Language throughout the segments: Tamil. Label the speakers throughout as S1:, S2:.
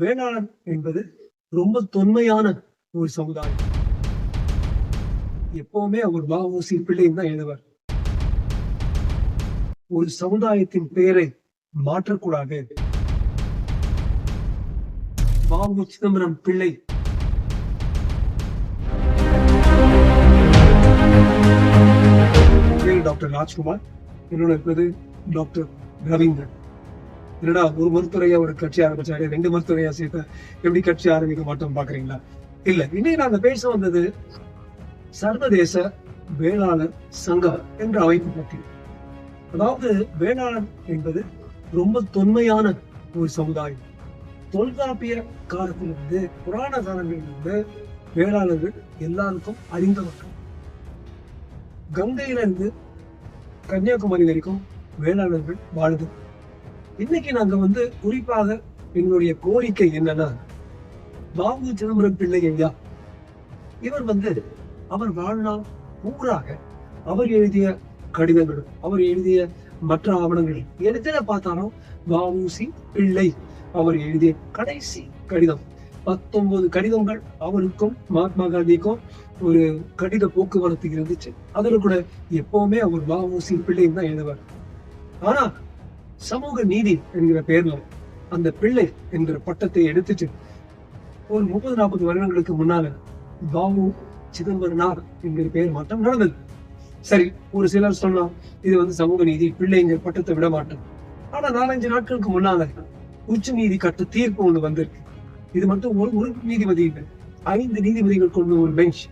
S1: வேளாளர் என்பது ரொம்ப தொன்மையான ஒரு சமுதாயம். எப்பவுமே அவர் வஉசி பிள்ளைன்னு தான் எழுதுவார். ஒரு சமுதாயத்தின் பெயரை மாற்றக்கூடாது. வஉ சிதம்பரம் பிள்ளை. டாக்டர் ராஜ்குமார். என்னோட இருப்பது டாக்டர் ரவீந்திரன். என்னடா ஒரு மருத்துவரையா ஒரு கட்சி ஆரம்பிச்சாரு ரெண்டு மருத்துவரையா சேர்த்த எப்படி கட்சி ஆரம்பிக்க மாட்டோம் பாக்குறீங்களா? இல்ல இன்னைக்கு நாங்க பேச வந்தது சர்வதேச வேளாளர் சங்கம் என்ற அமைப்பு பற்றி. அதாவது வேளாளர் என்பது ரொம்ப தொன்மையான ஒரு சமுதாயம். தொல்காப்பிய காலத்திலிருந்து புராண காலங்களிலிருந்து வேளாளர்கள் எல்லாருக்கும் அறிந்தவர்கள் கங்கையிலிருந்து கன்னியாகுமரி வரைக்கும் வேளாளர்கள் வாழ்ந்து இன்னைக்கு நாங்க வந்து குறிப்பாக எங்களுடைய கோரிக்கை என்னன்னா பாபு சிதம்பரம் பிள்ளை ஐயா இவர் வந்து அவர் வாழ்நாள் பூராக அவர் எழுதிய கடிதங்கள் அவர் எழுதிய மற்ற ஆவணங்கள் எதுல பார்த்தாலும் வஉசி பிள்ளை அவர் எழுதிய கடைசி கடிதம். பத்தொன்பது கடிதங்கள் அவருக்கும் மகாத்மா காந்திக்கும் ஒரு கடித போக்குவரத்து இருந்துச்சு. அதுல கூட எப்பவுமே அவர் வஉசி பிள்ளைன்னு தான் எழுதுவார். ஆனா சமூக நீதி என்கிற பெயர்ல அந்த பிள்ளை என்கிற பட்டத்தை எடுத்துட்டு ஒரு முப்பது நாற்பது வருடங்களுக்கு முன்னால பாபு சிதம்பரனார் என்கிற பெயர் மாற்றம் நடந்தது. சரி ஒரு சிலர் சொன்னா இது வந்து சமூக நீதி பிள்ளைங்கிற பட்டத்தை விட மாட்டோம். ஆனா நாலஞ்சு நாட்களுக்கு முன்னால உச்ச நீதி கட்ட தீர்ப்பு ஒண்ணு வந்திருக்கு. இது மட்டும் ஒரு ஒரு நீதிபதி இல்லை ஐந்து நீதிபதிகள் கொண்ட ஒரு பெஞ்ச்.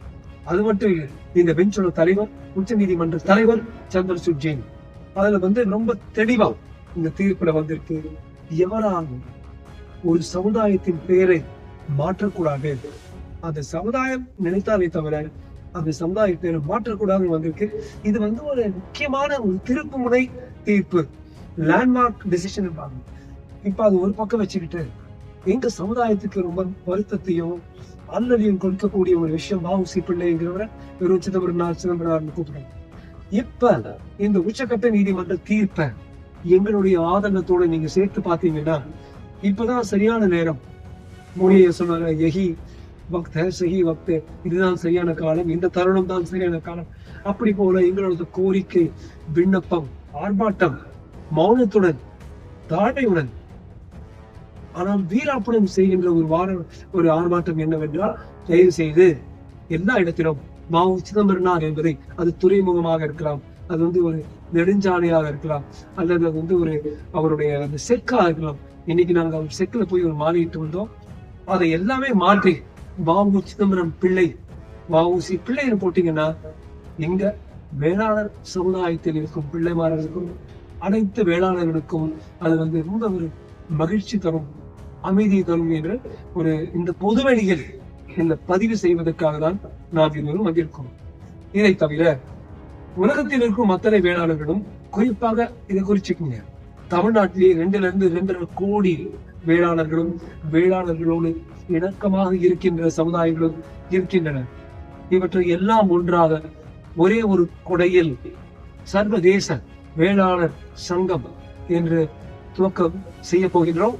S1: அது மட்டும் இல்லை இந்த பெஞ்சோட தலைவர் உச்ச நீதிமன்ற தலைவர் சந்திரசூட் ஜெயின். அதுல வந்து ரொம்ப தெளிவா இந்த தீர்ப்புல வந்திருக்கு. எவராகும் ஒரு சமுதாயத்தின் பெயரை மாற்றக்கூடாது? அந்த சமுதாயம் நினைத்தாலே தவிர அந்த சமுதாய பேரை மாற்றக்கூடாதுன்னு வந்திருக்கு. இது வந்து ஒரு முக்கியமான ஒரு திருப்பு. முனை தீர்ப்பு லேண்ட்மார்க் டெசிஷன் இப்ப அது ஒரு பக்கம் வச்சுக்கிட்டு எங்க சமுதாயத்துக்கு ரொம்ப வருத்தத்தையும் அல்லதையும் கொடுக்கக்கூடிய ஒரு விஷயம் வாவுசி பிள்ளைங்கிறவரை வெறும் சிதம்பரம் சிதம்பரம் கூப்பிடுறோம் இப்ப இந்த உச்சக்கட்ட நீதிமன்ற தீர்ப்பை எங்களுடைய ஆதங்கத்தோட நீங்க சேர்த்து பார்த்தீங்கன்னா இப்பதான் சரியான நேரம். மொழியை சொன்னாங்க எஹி பக்த சஹி பக்த இதுதான் சரியான காலம் இந்த தருணம் தான் சரியான காலம். அப்படி போல எங்களோட கோரிக்கை விண்ணப்பம் ஆர்ப்பாட்டம் மௌனத்துடன் தாழ்மையுடன் ஆனால் வீராப்பணம் செய்கின்ற ஒரு வார ஒரு ஆர்ப்பாட்டம் என்னவென்றால் தயவு செய்து எல்லா இடத்திலும் மாவு சிதம்பரனார் என்பதை அது துறைமுகமாக இருக்கலாம். அது வந்து ஒரு நெடுஞ்சாலையாக இருக்கலாம். அல்லது அது வந்து ஒரு அவருடைய அந்த செக்கா இருக்கலாம். இன்னைக்கு நாங்க அவர் செக்கில் போய் ஒரு மாலையிட்டு வந்தோம். அதை எல்லாமே மாற்றி பாபு சிதம்பரம் பிள்ளை வாவுசி பிள்ளைன்னு போட்டீங்கன்னா எங்க வேளாளர் சமுதாயத்தில் இருக்கும் பிள்ளைமார்களுக்கும் அனைத்து வேளாளர்களுக்கும் அது வந்து ரொம்ப ஒரு மகிழ்ச்சி தரும் அமைதி தரும் என்று ஒரு இந்த பொதுவெளியில் இந்த பதிவு செய்வதற்காக தான் நாம் இருவரும் வந்திருக்கோம் இதை தவிர உலகத்தில் இருக்கும் அத்தனை வேளாளர்களும் குறிப்பாக இதை குறிச்சுக்கோங்க. தமிழ்நாட்டிலேயே ரெண்டுல இருந்து ரெண்டரை கோடி வேளாளர்களும் வேளாளர்களோடு இணக்கமாக இருக்கின்ற சமுதாயங்களும் இருக்கின்றன இவற்றை எல்லாம் ஒன்றாக ஒரே ஒரு கொடையில் சர்வதேச வேளாளர் சங்கம் என்று துவக்கம் செய்ய போகின்றோம்.